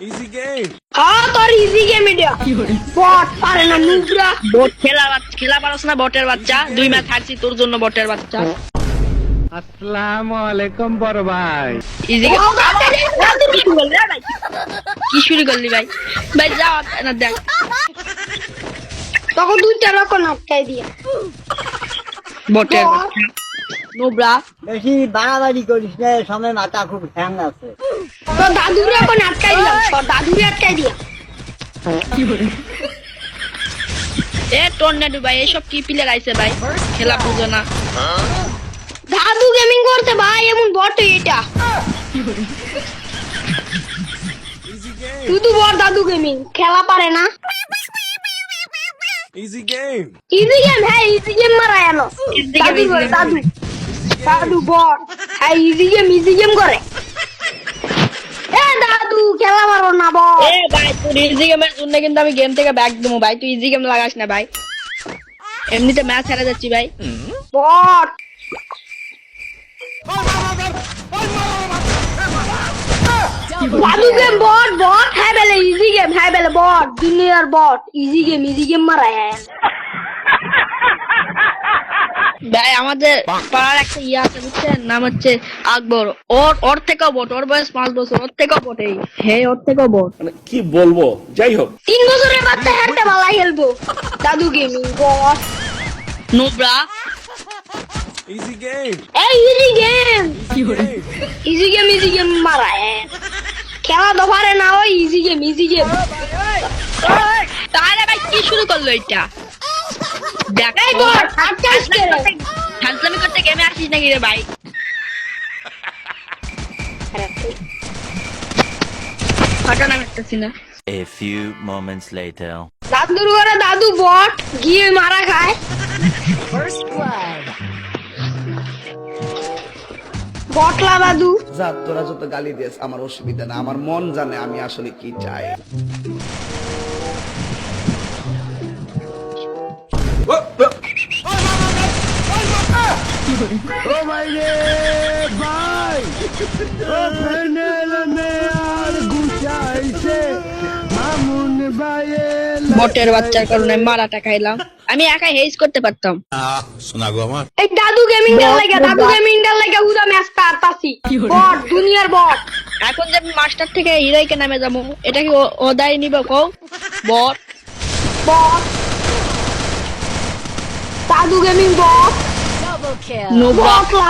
Easy game. হ্যাঁ তোর easy game এটা বট পারে না নুবরা বট খেলা খেলা পারস না বটের বাচ্চা দুই ম্যাচ হারছি তোর জন্য বটের বাচ্চা আসসালামু আলাইকুম বড় ভাই ইজি কি শুরু করলি ভাই ভাই যাও না দেখ তখন দুইটা রকম আটকাই দিয়ে বটের বাচ্চা নোবরা বেশি বাড়াবাড়ি করিস না সামনে মাথা খুব হ্যাং আছে। তোর দাদুর এখন আটকাই দিলাম তোর দাদুরে আটকাই দিয়া এ টর্নেডো ভাই এসব কি প্লেয়ার আইছে ভাই খেলা বুঝো না। দাদু গেমিং করতে ভাই এমন বট এটা। Easy game. শুধু বট দাদু গেমিং খেলা পারে না। Easy game. ইজি গেম হ্যাঁ ইজি গেম মারা game, দাদু easy game. দাদু। দাদু বট হ্যাঁ ইজি গেম ইজি গেম করে। এ দাদু খেলা পারো না বট এ ভাই তোর ইজি গেমের জন্য কিন্তু আমি গেম থেকে ব্যাক দেবো ভাই। তুই ইজি গেম লাগাস না ভাই। এমনিতে ম্যাচ হেরে যাচ্ছি ভাই। বট গেম বট বট হ্যাঁ বেলে ইজি গেম হ্যাঁ বেলে বট দুনিয়ার bot easy game easy game মারা হ্যাঁ। ভাই আমাদের পাড়ার একটা ইয়ে আছে বুঝছেন? নাম হচ্ছে আকবর। ওর ওর থেকেও বট ওর বয়স পাঁচ বছর ওর থেকেও বট এই। হে ওর থেকেও বট মানে কি বলব? যাই হোক। তিন বছরের বাচ্চা হ্যাঁটা বালা খেলব। দাদু গেমিং বট নোবরা। Easy game. এই easy game easy game easy game মারা হ্যাঁ খেলা পারে না ওই ইজি গেম ইজি গেম তাহলে ভাই কি শুরু করল এটা ফাজলামি করতে গেমে আসিস নাকি রে ভাই? ফাটা নাম না। A few moments later. দাদুর ঘরে দাদু বট গিয়ে মারা খায়। বটলা দাদু। যা তোরা যত গালি দিয়েছ আমার অসুবিধা না আমার মন জানে আমি আসলে কি চাই। ও ভাই রে ভাই ও ফাইনাল মে আর গুছাইছে মামুন ভাইয়ে বটের বাচ্চার কারণে মারাটা খাইলাম। আমি একাই হেজ করতে পারতাম। এই দাদু গেমিং ডাল লাগে দাদু গেমিং ডাল লাগে ম্যাচ পারতাছি। বট দুনিয়ার বট। এখন যে মাস্টার থেকে হিরাইকে নামে যাব এটা কি ও- দায় নিব কও বট। বট। দাদু গেমিং বট। নোবরা বটলা